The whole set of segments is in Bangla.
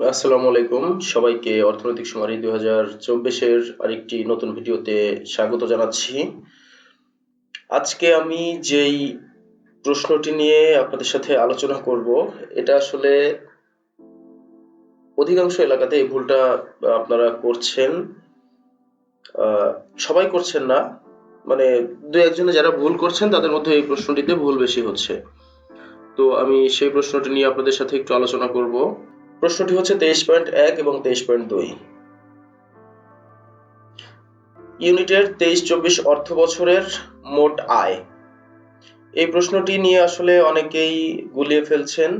আসসালামু আলাইকুম। সবাইকে অর্থনৈতিক সুমারি দুই হাজার চব্বিশের আরেকটি নতুন ভিডিওতে স্বাগত জানাচ্ছি। আজকে আমি যেই প্রশ্নটি নিয়ে আপনাদের সাথে আলোচনা করব, এটা আসলে অধিকাংশ এলাকাতে এই ভুলটা আপনারা করছেন। সবাই করছেন না। মানে দু একজনে যারা ভুল করছেন, তাদের মধ্যে এই প্রশ্নটিতে ভুল বেশি হচ্ছে। তো আমি সেই প্রশ্নটি নিয়ে আপনাদের সাথে একটু আলোচনা করব। প্রশ্নটি হচ্ছে তেইশ পয়েন্ট এক এবং তেইশ পয়েন্ট দুই। ইউনিটের তেইশ চব্বিশ অর্থ বছরের মোট আয়। এই প্রশ্নটি নিয়ে আসলে অনেকেই গুলিয়ে ফেলছেন।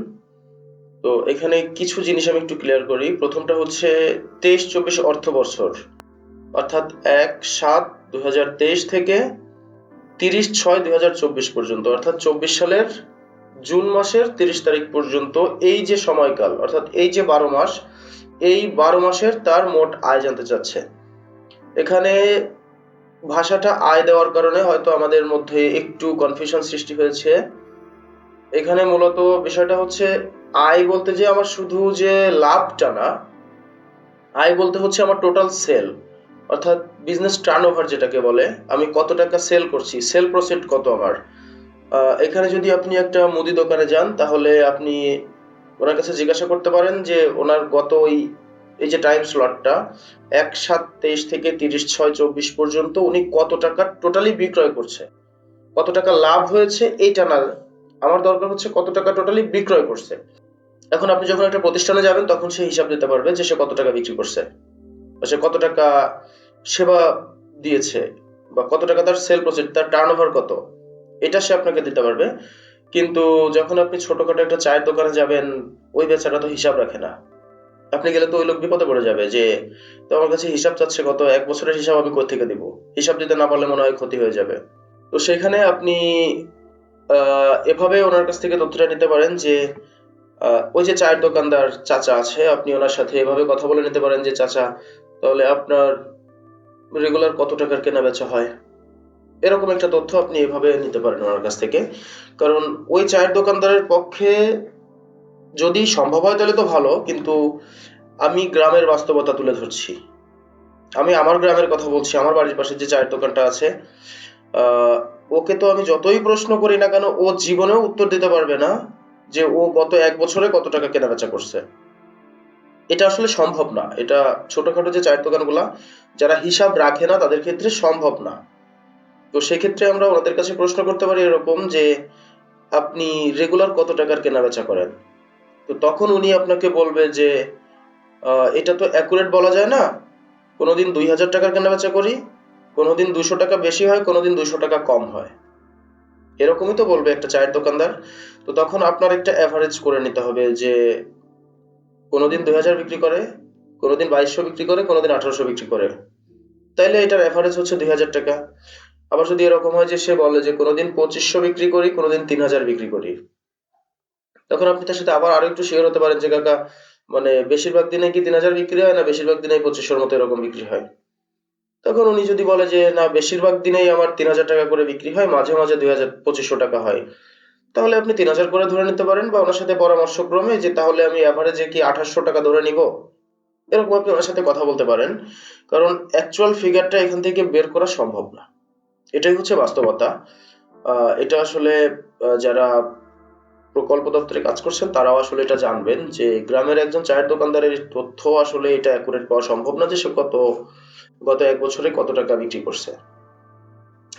তো এখানে কিছু জিনিস আমি একটু ক্লিয়ার করি। প্রথমটা হচ্ছে তেইশ চব্বিশ অর্থ বছর, অর্থাৎ এক সাত দুই থেকে তিরিশ ছয় দুই পর্যন্ত, অর্থাৎ চব্বিশ সালের জুন মাসের তিরিশ তারিখ পর্যন্ত এই যে সময়কাল, অর্থাৎ এই যে বারো মাস, এই বারো মাসের তার মোট আয় জানতে চাচ্ছে। এখানে ভাষাটা আয় দেওয়ার কারণে হয়তো আমাদের মধ্যে একটু কনফিউশন সৃষ্টি হয়েছে। এখানে মূলত বিষয়টা হচ্ছে, আয় বলতে যে আমার শুধু যে লাভটা না, আয় বলতে হচ্ছে আমার টোটাল সেল অর্থাৎ বিজনেস টার্নওভার যেটাকে বলে, আমি কত টাকা সেল করছি সেল প্রসেন্ট কত আমার? এখানে যদি আপনি একটা মুদি দোকানে যান, তাহলে আপনি ওনার কাছে জিজ্ঞাসা করতে পারেন যে ওনার গত ওই, এই যে টাইম স্লটটা এক সাত তেইশ থেকে তিরিশ ছয় চব্বিশ পর্যন্ত উনি কত টাকা টোটালি বিক্রয় করছে? কত টাকা লাভ হয়েছে? এইটা না। আমার দরকার হচ্ছে কত টাকা টোটালি বিক্রয় করছে। এখন আপনি যখন একটা প্রতিষ্ঠানে যাবেন, তখন সে হিসাব দিতে পারবে যে সে কত টাকা বিক্রি করছে, বা সে কত টাকা সেবা দিয়েছে, বা কত টাকা তার সেল প্রসিড তার টার্ন কত। এটা সে আপনাকে দিতে পারবে। কিন্তু যখন আপনি ছোটখাটো একটা চায়ের দোকানে যাবেন, ওই বেচারা তো হিসাব রাখে না। আপনি গেলে তো ওই লোক বিপদে পড়ে যাবে যে, তো আমার কাছে হিসাব চাচ্ছে কত? এক বছরের হিসাব আমি কোথেকে দিব? হিসাব দিতে না পারলে মনে হয় ক্ষতি হয়ে যাবে। তো সেখানে আপনি এভাবে ওনার কাছ থেকে তথ্যটা নিতে পারেন যে ওই যে চায়ের দোকানদার চাচা আছে, আপনি ওনার সাথে এভাবে কথা বলে নিতে পারেন যে, চাচা, তাহলে আপনার রেগুলার কত টাকার কেনা বেচা হয়? এরকম একটা তথ্য আপনি এভাবে নিতে পারেন ওনার কাছ থেকে। কারণ ওই চায়ের দোকানদারের পক্ষে যদি সম্ভব হয় তাহলে তো ভালো, কিন্তু আমি গ্রামের বাস্তবতা তুলে ধরছি। আমি আমার গ্রামের কথা বলছি, আমার বাড়ির পাশে যে চায়ের দোকানটা আছে ওকে তো আমি যতই প্রশ্ন করি না কেন, ও জীবনেও উত্তর দিতে পারবে না যে ও গত এক বছরে কত টাকা কেনাবেচা করছে। এটা আসলে সম্ভব না। এটা ছোটখাটো যে চায়ের দোকানগুলা, যারা হিসাব রাখে না, তাদের ক্ষেত্রে সম্ভব না। তো সেক্ষেত্রে আমরা ওনাদের কাছে প্রশ্ন করতে পারি এরকম যে, আপনি রেগুলার কত টাকার কেনাবেচা করেন? তো তখন উনি আপনাকে বলবে যে এটা তো অ্যাকুরেট বলা যায় না। কোনোদিন দুই হাজার টাকার কেনাবেচা করি, কোনোদিন দুশো টাকা বেশি হয়, কোনোদিন দুশো টাকা কম হয়। এরকমই তো বলবে একটা চায়ের দোকানদার। তো তখন আপনার একটা অ্যাভারেজ করে নিতে হবে যে, কোনোদিন দুই হাজার বিক্রি করে, কোনোদিন বাইশশো বিক্রি করে, কোনোদিন আঠারোশো বিক্রি করে। তাইলে এটার অ্যাভারেজ হচ্ছে দুই হাজার টাকা। আবার যদি এরকম হয় যে সে বলে যে কোনোদিন পঁচিশশো বিক্রি করি, কোনোদিন তিন হাজার বিক্রি করি। তখন আপনি তার সাথে আবার আরও একটু শেয়ার হতে পারেন যে, কাকা মানে বেশিরভাগ দিনে কি তিন হাজার বিক্রি হয় না? বেশিরভাগ দিনে পঁচিশশোর মতো এরকম বিক্রি হয়। তখন উনি যদি বলে যে, না, বেশিরভাগ দিনেই আমার তিন হাজার টাকা করে বিক্রি হয়, মাঝে মাঝে দুই হাজার পঁচিশশো টাকা হয়। তাহলে আপনি তিন হাজার করে ধরে নিতে পারেন বা ওনার সাথে পরামর্শক্রমে যে, তাহলে আমি অ্যাভারেজে কি আঠাশশো টাকা ধরে নিব? এরকম আপনি ওনার সাথে কথা বলতে পারেন। কারণ অ্যাকচুয়াল ফিগারটা এখান থেকে বের করা সম্ভব না। এটাই হচ্ছে বাস্তবতা। এটা আসলে যারা প্রকল্প দপ্তরে কাজ করছেন, তারাও আসলে এটা জানবেন যে গ্রামের একজন চায়ের দোকানদারের তথ্য আসলে এটা অ্যাকুরেট পাওয়া সম্ভব না যে সে কত, গত এক বছরে কত টাকা বিক্রি করছে।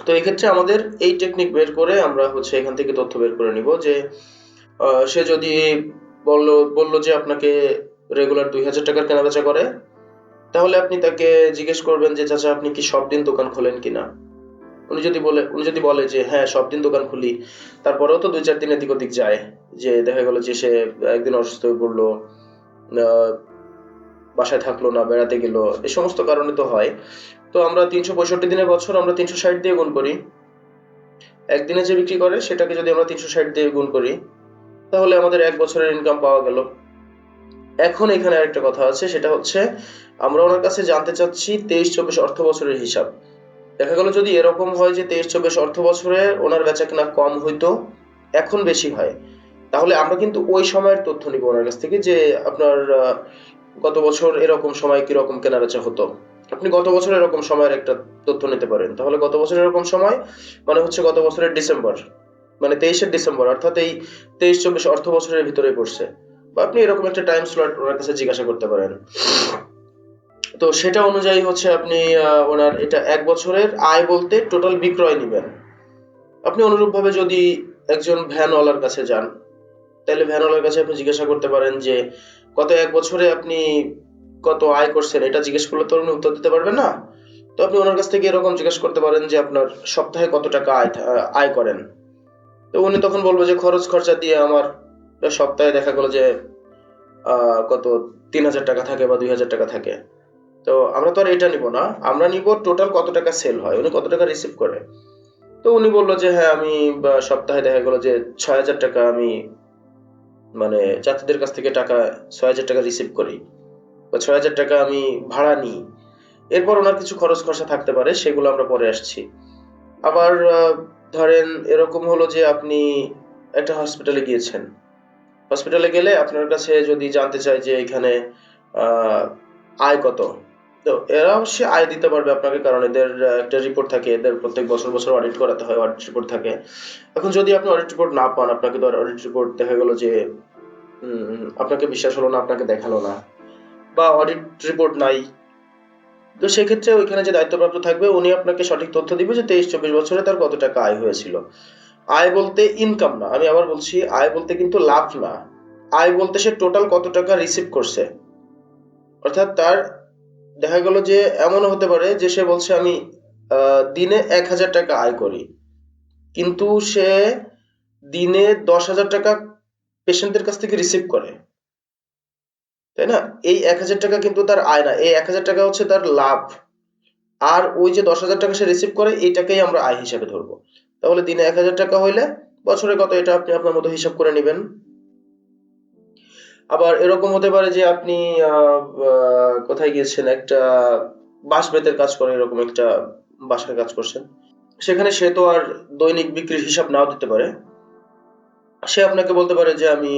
তো এক্ষেত্রে আমাদের এই টেকনিক বের করে আমরা হচ্ছে এখান থেকে তথ্য বের করে নিব যে সে যদি বলল বলল যে আপনাকে রেগুলার দুই হাজার টাকার কেনাবেচা করে, তাহলে আপনি তাকে জিজ্ঞেস করবেন যে, চাচা, আপনি কি সব দিন দোকান খোলেন কিনা? উনি যদি বলে, উনি যদি বলে যে হ্যাঁ সব দিন দোকান খুলি। তারপরেও তো দুই, চার দিন এদিক ওদিক যায়। যে দেখা গেল যে সে একদিন অসুস্থ হয়ে পড়ল বাসায় থাকল না, বেড়াতে গেলো এই সমস্ত কারণে তো হয়। তো আমরা তিনশো পঁয়ষট্টি দিনের বছর আমরা তিনশো ষাট দিয়ে গুণ করি। একদিনে যে বিক্রি করে, সেটাকে যদি আমরা তিনশো ষাট দিয়ে গুণ করি, তাহলে আমাদের এক বছরের ইনকাম পাওয়া গেল। এখন এখানে আরেকটা কথা আছে, সেটা হচ্ছে, আমরা ওনার কাছে জানতে চাচ্ছি তেইশ, চব্বিশ অর্থ বছরের হিসাব। দেখা গেল যদি এরকম হয় যে তেইশ চব্বিশ অর্থ বছরে ওনার বেচা কেনা কম হইতো, এখন বেশি হয়। তাহলে আমরা কিন্তু ওই সময়ের তথ্য নিব ওনার কাছ থেকে যে আপনার গত বছর এরকম সময় কীরকম কেনাবেচা হতো। আপনি গত বছর এরকম সময়ের একটা তথ্য নিতে পারেন। তাহলে গত বছর এরকম সময় মানে হচ্ছে গত বছরের ডিসেম্বর মানে তেইশের ডিসেম্বর, অর্থাৎ এই তেইশ চব্বিশ অর্থ বছরের ভিতরে পড়ছে। বা আপনি এরকম একটা টাইম স্লট ওনার কাছে জিজ্ঞাসা করতে পারেন। তো সেটা অনুযায়ী হচ্ছে আপনি ওনার এটা এক বছরের আয় বলতে টোটাল বিক্রয় নেবেন। আপনি অনুরূপভাবে যদি একজন ভ্যানওয়ালার কাছে যান, তাহলে ভ্যানওয়ালার কাছে আপনি জিজ্ঞাসা করতে পারেন যে, গত এক বছরে আপনি কত আয় করছেন? এটা জিজ্ঞেস করলে তো উনি উত্তর দিতে পারবেন না। তো আপনি ওনার কাছ থেকে এরকম জিজ্ঞেস করতে পারেন যে, আপনার সপ্তাহে কত টাকা আয় আয় করেন? তো উনি তখন বলব যে, খরচ খরচা দিয়ে আমার সপ্তাহে দেখা গেলো যে কত তিন হাজার টাকা থাকে বা দুই হাজার টাকা থাকে। তো আমরা তো আর এটা নিব না। আমরা নিব টোটাল কত টাকা সেল হয়? উনি কত টাকা রিসিভ করে? তো উনি বলল যে হ্যাঁ আমি সপ্তাহে দেখা গেলো যে ছয় হাজার টাকা আমি মানে যাত্রীদের কাছ থেকে টাকা, ছয় হাজার টাকা রিসিভ করি। বা ছয় হাজার টাকা আমি ভাড়া নিই। এরপর ওনার কিছু খরচ খরচা থাকতে পারে, সেগুলো আমরা পরে আসছি। আবার ধরেন এরকম হলো যে আপনি একটা হসপিটালে গিয়েছেন। হসপিটালে গেলে আপনার কাছে যদি জানতে চাই যে এখানে আয় কত তো এরা অবশ্যই আয় দিতে পারবে আপনাকে, কারণ এদের একটা রিপোর্ট থাকে, এদের প্রত্যেক বছর বছর অডিট করাতে হয় অডিট রিপোর্ট থাকে। এখন যদি আপনি অডিট রিপোর্ট না পান, আপনাকে তো অডিট রিপোর্ট দেখা গেল যে আপনাকে বিশ্বাস হলো না, আপনাকে দেখাল না, বা অডিট রিপোর্ট নাই, তো সেক্ষেত্রে ওইখানে যে দায়িত্বপ্রাপ্ত থাকবে, উনি আপনাকে সঠিক তথ্য দিবে যে তেইশ, চব্বিশ বছরে তার কত টাকা আয় হয়েছিল। আয় বলতে ইনকাম না, আমি আবার বলছি, আয় বলতে কিন্তু লাভ না। আয় বলতে সে টোটাল কত টাকা রিসিভ করছে। অর্থাৎ তার দেখা গেল যে এমনও হতে পারে যে সে বলছে, আমি দিনে এক হাজার টাকা আয় করি। কিন্তু সে দিনে দশ হাজার টাকা পেশেন্টদের কাছ থেকে রিসিভ করে। তাই না? এই এক হাজার টাকা কিন্তু তার আয় না। এই এক হাজার টাকা হচ্ছে তার লাভ। আর ওই যে দশ হাজার টাকা সে রিসিভ করে এইটাকেই আমরা আয় হিসাবে ধরবো। তাহলে দিনে এক হাজার টাকা হইলে বছরে কত এটা আপনি আপনার মতো হিসাব করে নেবেন? আবার এরকম হতে পারে যে আপনি কোথায় গিয়েছেন? একটা বাঁশ বেতের কাজ করে এরকম একটা বাসার কাজ করছেন। সেখানে সে তো আর দৈনিক বিক্রির হিসাব নাও দিতে পারে। সে আপনাকে বলতে পারে যে আমি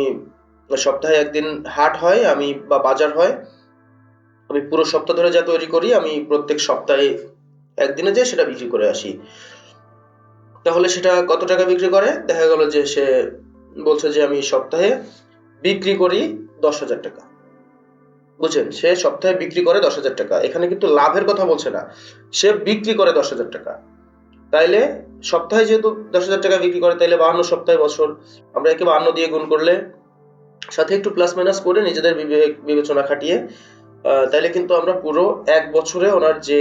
সপ্তাহে একদিন হাট হয়, আমি বা বাজার হয়। আমি পুরো সপ্তাহ ধরে যা তৈরি করি, আমি প্রত্যেক সপ্তাহে একদিনে যে সেটা বিক্রি করে আসি। তাহলে সেটা কত টাকা বিক্রি করে? দেখা গেল যে সে বলছে যে আমি সপ্তাহে বিক্রি করি দশ হাজার টাকা। বুঝছেন? সে সপ্তাহে বিক্রি করে দশ হাজার টাকা। এখানে কিন্তু লাভের কথা বলছে না। সে বিক্রি করে দশ হাজার টাকা। তাইলে সপ্তাহে যেহেতু দশ হাজার টাকা বিক্রি করে, তাইলে বাহান্ন সপ্তাহে বছর। আমরা একে বাহান্ন দিয়ে গুণ করলে, সাথে একটু প্লাস মাইনাস করে নিজেদের বিবেচনা খাটিয়ে তাইলে কিন্তু আমরা পুরো এক বছরে ওনার যে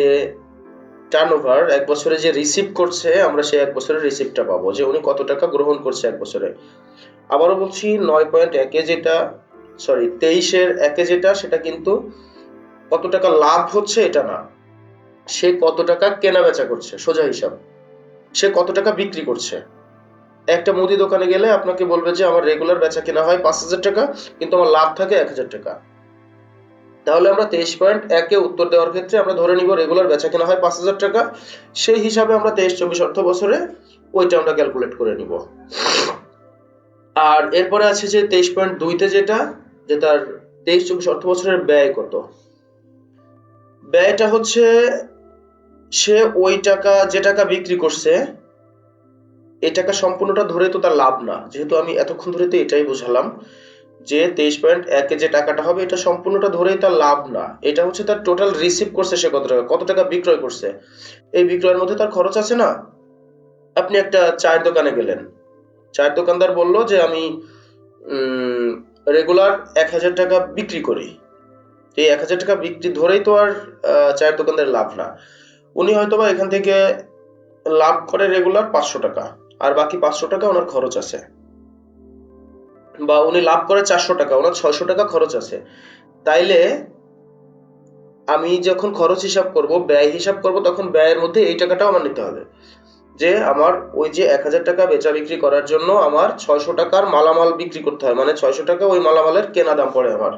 টার্ন ওভার এক বছরে যে রিসিভ করছে, আমরা সেই এক বছরের রিসিপ্টটা পাবো। যে উনি কত টাকা গ্রহণ করছে এক বছরে। আবারও বলছি নয় পয়েন্ট একে যেটা সরি তেইশের একে যেটা, সেটা কিন্তু কত টাকা লাভ হচ্ছে এটা না। সে কত টাকা কেনা বেচা করছে, সোজা হিসাব। সে কত টাকা বিক্রি করছে। একটা মুদি দোকানে গেলে আপনাকে বলবে যে, আমার রেগুলার বেচা কেনা হয় পাঁচ হাজার টাকা, কিন্তু আমার লাভ থাকে এক হাজার টাকা। তাহলে আমরা তেইশ পয়েন্ট একে উত্তর দেওয়ার ক্ষেত্রে আমরা ধরে নিব রেগুলার বেচা কেনা হয় পাঁচ হাজার টাকা। সেই হিসাবে আমরা তেইশ, চব্বিশ অর্থ বছরে ওইটা আমরা ক্যালকুলেট করে নিব। আর এরপরে আছে যে তেইশ পয়েন্ট দুইতে যেটা, যে তার তেইশ চব্বিশ অর্থ বছরের ব্যয় কত? ব্যয়টা হচ্ছে সে ওই টাকা, যে টাকা বিক্রি করছে, এই টাকা সম্পূর্ণটা ধরে তো তার লাভ না। যেহেতু আমি এতক্ষণ ধরে তো এটাই বুঝালাম যে তেইশ পয়েন্ট একে যে টাকাটা হবে, এটা সম্পূর্ণটা ধরেই তার লাভ না। এটা হচ্ছে তার টোটাল রিসিভ করছে সে কত টাকা কত টাকা বিক্রয় করছে। এই বিক্রয়ের মধ্যে তার খরচ আছে না? আপনি একটা চায়ের দোকানে গেলেন। চায়ের দোকানদার বলল যে আমি রেগুলার এক হাজার টাকা বিক্রি করি। এই এক হাজার টাকা বিক্রি ধরেই তো আর চায়ের দোকানদার লাভ না। উনি হয়তোবা এখান থেকে লাভ করে রেগুলার পাঁচশো টাকা, আর বাকি পাঁচশো টাকা ওনার খরচ আছে। বা উনি লাভ করে চারশো টাকা, ওনার ছয়শো টাকা খরচ আছে। তাইলে আমি যখন খরচ হিসাব করব, ব্যয় হিসাব করব, তখন ব্যয়ের মধ্যে এই টাকাটাও আমার নিতে হবে। যে আমার ওই যে এক হাজার টাকা বেচা বিক্রি করার জন্য আমার ছয়শো টাকার মালামাল বিক্রি করতে হয়। মানে ছয়শো টাকা ওই মালামালের কেনা দাম পড়ে আমার।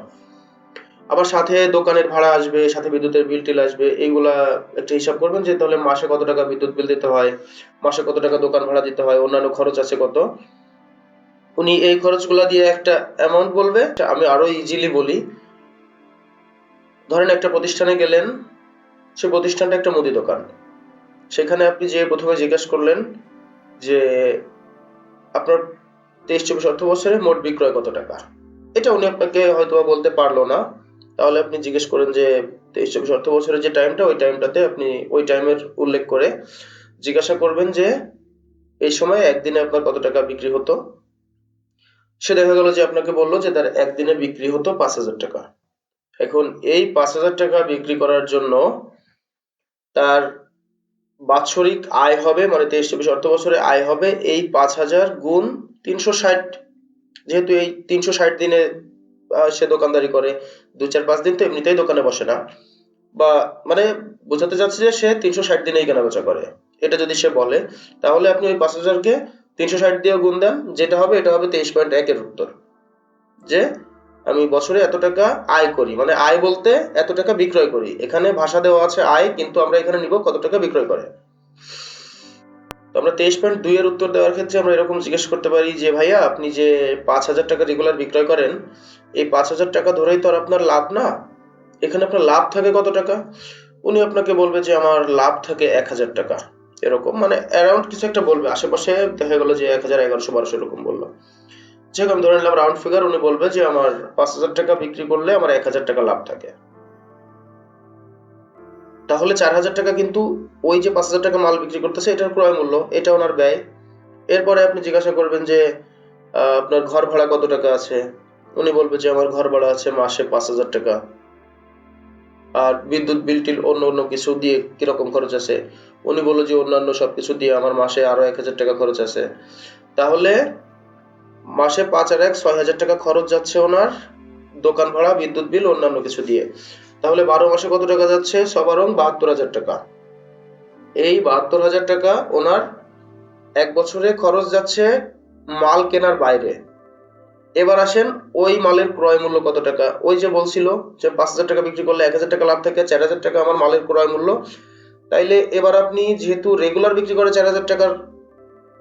আবার সাথে দোকানের ভাড়া আসবে, সাথে বিদ্যুতের বিল টিল আসবে, এইগুলা একটা হিসাব করবেন যে তাহলে মাসে কত টাকা বিদ্যুৎ বিল দিতে হয়, মাসে কত টাকা দোকান ভাড়া দিতে হয়, অন্যান্য খরচ আছে কত। উনি এই খরচগুলো দিয়ে একটা অ্যামাউন্ট বলবে আমি আরও ইজিলি বলি। ধরেন একটা প্রতিষ্ঠানে গেলেন, সে প্রতিষ্ঠানটা একটা মুদি দোকান। সেখানে আপনি যে প্রথমে জিজ্ঞেস করলেন যে আপনার তেইশ চব্বিশ অর্থ বছরে মোট বিক্রয় কত টাকা? এটা উনি আপনাকে হয়তো বলতে পারল না। তাহলে আপনি জিজ্ঞেস করেন যে তেইশ চব্বিশ অর্থ বছরের যে টাইমটা ওই টাইমটাতে আপনি ওই টাইমের উল্লেখ করে জিজ্ঞাসা করবেন যে এই সময় একদিনে আপনার কত টাকা বিক্রি হতো? সে দেখা গেল যে আপনাকে বলল যে তার একদিনে বিক্রি হতো পাঁচ হাজার টাকা। এখন এই পাঁচ হাজার টাকা বিক্রি করার জন্য তার বাৎসরিক আয় হবে মানে তেইশ, চব্বিশ অর্থ বছরে আয় হবে এই পাঁচ হাজার গুণ তিনশো ষাট। যেহেতু এই তিনশো ষাট দিনে সে দোকানদারি করে, দু চার পাঁচ দিন তো এমনিতেই দোকানে বসে না। বা মানে বোঝাতে চাচ্ছে যে সে তিনশো ষাট দিনেই কেনা বেচা করে, এটা যদি সে বলে, তাহলে আপনি ওই পাঁচ হাজারকে তিনশো ষাট দিয়ে গুণ দেন, যেটা হবে, এটা হবে তেইশ পয়েন্ট একের উত্তর। যে আমি বছরে এত টাকা আয় করি। মানে আয় বলতে এত টাকা বিক্রয় করি। এখানে ভাষা দেওয়া আছে আয়, কিন্তু আমরা এখানে নিব কত টাকা বিক্রয় করে। তো আমরা তেইশ পয়েন্ট দুই এর উত্তর দেওয়ার ক্ষেত্রে আমরা এরকম জিজ্ঞেস করতে পারি যে, ভাইয়া, আপনি যে পাঁচ হাজার টাকা রেগুলার বিক্রয় করেন, এই পাঁচ হাজার টাকা ধরেই তো আর আপনার লাভ না? এখানে আপনার লাভ থাকে কত টাকা? উনি আপনাকে বলবে যে, আমার লাভ থাকে এক হাজার টাকা। এরকম মানে অ্যারাউন্ড কিছু একটা বলবে। আশেপাশে দেখা গেলো যে এক হাজার এগারোশো বারোশো এরকম বলল। যাই আমি ধরে নিলাম রাউন্ড ফিগার উনি বলবে যে আমার পাঁচ হাজার টাকা বিক্রি করলে আমার এক হাজার টাকা লাভ থাকে। তাহলে চার হাজার টাকা কিন্তু ওই যে পাঁচ হাজার টাকা মাল বিক্রি করতেছে, এটার ক্রয় মূল্য, এটা ওনার ব্যয়। এরপরে আপনি জিজ্ঞাসা করবেন যে আপনার ঘর ভাড়া কত টাকা আছে? উনি বলবে যে আমার ঘর ভাড়া আছে মাসে পাঁচ হাজার টাকা। আর বিদ্যুৎ, বিল, টিল, অন্য অন্য কিছু দিয়ে কীরকম খরচ আছে? উনি বলল যে অন্যান্য সবকিছু দিয়ে আমার মাসে আরও এক হাজার টাকা খরচ আছে। তাহলে মাসে পাঁচ আর এক, ছয় হাজার টাকা খরচ যাচ্ছে ওনার, দোকান ভাড়া, বিদ্যুৎ বিল, অন্যান্য কিছু দিয়ে। তাহলে বারো মাসে কত টাকা যাচ্ছে? সবারং বাহাত্তর হাজার টাকা। এই বাহাত্তর হাজার টাকা ওনার এক বছরে খরচ যাচ্ছে মাল কেনার বাইরে। এবার আসেন ওই মালের ক্রয় মূল্য কত টাকা? ওই যে বলছিল যে পাঁচ হাজার টাকা বিক্রি করলে এক হাজার টাকা লাভ থাকে, চার হাজার টাকা আমার মালের ক্রয় মূল্য। তাইলে এবার আপনি যেহেতু রেগুলার বিক্রি করে চার হাজার টাকার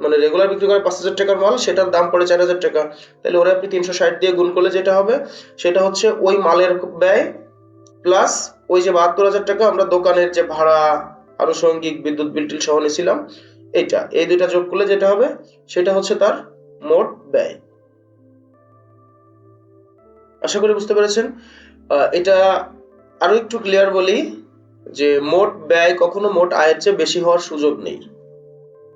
মানে রেগুলার বিক্রি করে পাঁচ হাজার টাকার মাল, সেটার দাম পড়ে চার হাজার টাকা। তাহলে ওরা আপনি তিনশো ষাট দিয়ে গুণ করলে যেটা হবে, সেটা হচ্ছে ওই মালের ব্যয় প্লাস ওই যে বাহাত্তর হাজার টাকা আমরা দোকানের যে ভাড়া আনুষঙ্গিক বিদ্যুৎ বিল টিল সহ নিয়েছিলাম, এইটা, এই দুইটা যোগ করলে যেটা হবে, সেটা হচ্ছে তার মোট ব্যয়। আশা করি বুঝতে পেরেছেন। এটা আরও একটু ক্লিয়ার বলি যে মোট ব্যয় কখনো মোট আয়ের চেয়ে বেশি হওয়ার সুযোগ নেই।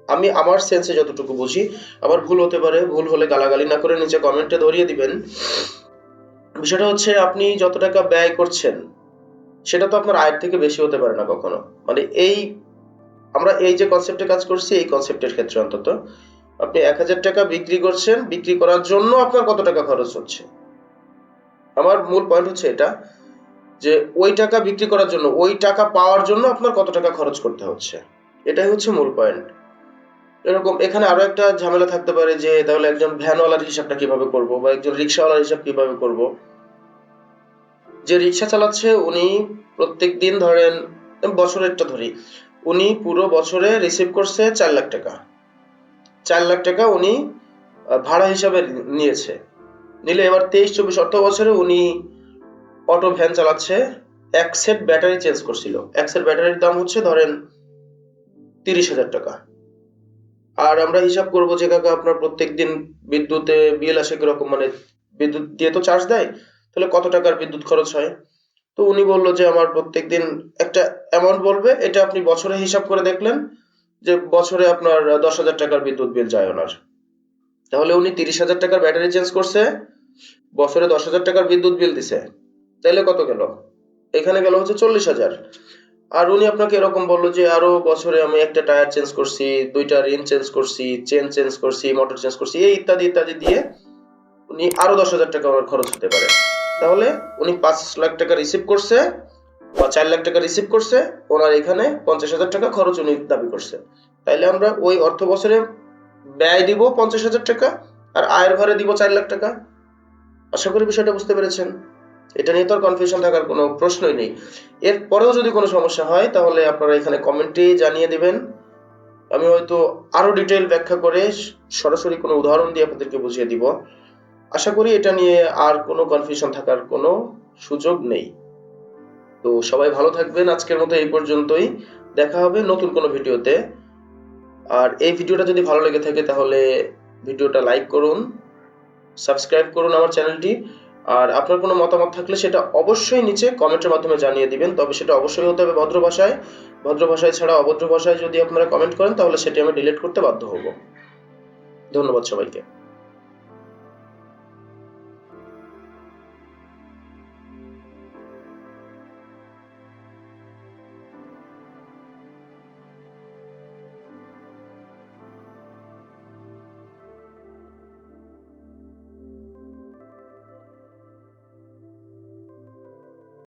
আমি আমার সেন্সে যতটুকু বুঝি, আবার ভুল হতে পারে, ভুল হলে গালাগালি না করে নিচে কমেন্টে ধরিয়ে দিবেন। বিষয়টা হচ্ছে আপনি যত টাকা ব্যয় করছেন, সেটা তো আপনার আয়ের থেকে বেশি হতে পারে না কখনো। মানে এই, আমরা এই যে কনসেপ্টে কাজ করছি, এই কনসেপ্টের ক্ষেত্রে অন্তত, আপনি এক হাজার টাকা বিক্রি করছেন, বিক্রি করার জন্য আপনার কত টাকা খরচ হচ্ছে? আমার মূল পয়েন্ট হচ্ছে এটা, যে ওই টাকা বিক্রি করার জন্য, ওই টাকা পাওয়ার জন্য আপনার কত টাকা খরচ করতে হচ্ছে? এটাই হচ্ছে মূল পয়েন্ট এরকম, এখানে আরও একটা ঝামেলা থাকতে পারে যে তাহলে একজন ভ্যানওয়ালার হিসাবটা কীভাবে করব বা একজন রিক্সাওয়ালার হিসাব কীভাবে করব? যে রিক্সা চালাচ্ছে উনি প্রত্যেক দিন ধরেন, বছরেরটা ধরি, উনি পুরো বছরে রিসিভ করছে চার লাখ টাকা। চার লাখ টাকা উনি ভাড়া হিসাবে নিয়েছে। নিলে এবার তেইশ, চব্বিশ অর্থ বছরে উনি অটো, ভ্যান চালাচ্ছে, এক সেট ব্যাটারি চেঞ্জ করছিল। এক সেট ব্যাটারির দাম হচ্ছে ধরেন তিরিশ হাজার টাকা। আর আমরা হিসাব করব যে কাকা আপনার প্রত্যেক দিন বিদ্যুতে বিল আসে কীরকম? মানে বিদ্যুৎ দিয়ে তো চার্জ দেয়, তাহলে কত টাকার বিদ্যুৎ খরচ হয়? তো উনি বলল যে আমার প্রত্যেক দিন একটা অ্যামাউন্ট বলবে, এটা আপনি বছরে হিসাব করে দেখলেন যে বছরে আপনার দশ হাজার টাকার বিদ্যুৎ বিল যায় ওনার। তাহলে উনি তিরিশ হাজার টাকার ব্যাটারি চেঞ্জ করছে, বছরে দশ হাজার টাকার বিদ্যুৎ বিল দিছে। তাহলে কত গেল? এখানে গেল হচ্ছে চল্লিশ হাজার। আর উনি আপনাকে এরকম বলল যে, আরও বছরে আমি একটা টায়ার চেঞ্জ করছি, দুইটা রিন চেঞ্জ করছি, চেন চেঞ্জ করছি, মোটর চেঞ্জ করছি, এই ইত্যাদি ইত্যাদি দিয়ে উনি আরও দশ হাজার টাকা আমার খরচ হতে পারে। তাহলে উনি পাঁচ লাখ টাকা রিসিভ করছে বা চার লাখ টাকা রিসিভ করছে, ওনার এখানে পঞ্চাশ হাজার টাকা খরচ উনি দাবি করছে। তাইলে আমরা ওই অর্থ বছরে ব্যয় দিব পঞ্চাশ হাজার টাকা আর আয়ের ঘরে দিব চার লাখ টাকা। আশা করি বিষয়টা বুঝতে পেরেছেন। এটা নিয়ে তো কনফিউশন থাকার কোনো প্রশ্নই নেই। এর পরেও যদি কোনো সমস্যা হয়, তাহলে আপনারা এখানে কমেন্টে জানিয়ে দিবেন। আমি হয়তো আরও ডিটেইল ব্যাখ্যা করে সরাসরি কোনো উদাহরণ দিয়ে আপনাদেরকে বুঝিয়ে দিব। আশা করি এটা নিয়ে আর কোনো কনফিউশন থাকার কোনো সুযোগ নেই। তো সবাই ভালো থাকবেন। আজকের মতো এই পর্যন্তই। দেখা হবে নতুন কোনো ভিডিওতে। আর এই ভিডিওটা যদি ভালো লেগে থাকে, তাহলে ভিডিওটা লাইক করুন সাবস্ক্রাইব করুন আমার চ্যানেলটি আর আপনার কোনো মতামত থাকলে সেটা অবশ্যই নিচে কমেন্টের মাধ্যমে জানিয়ে দিবেন। তবে সেটা অবশ্যই হতে হবে ভদ্র ভাষায়। ভদ্র ভাষায় ছাড়া অভদ্র ভাষায় যদি আপনারা কমেন্ট করেন, তাহলে সেটি আমি ডিলিট করতে বাধ্য হব। ধন্যবাদ সবাইকে।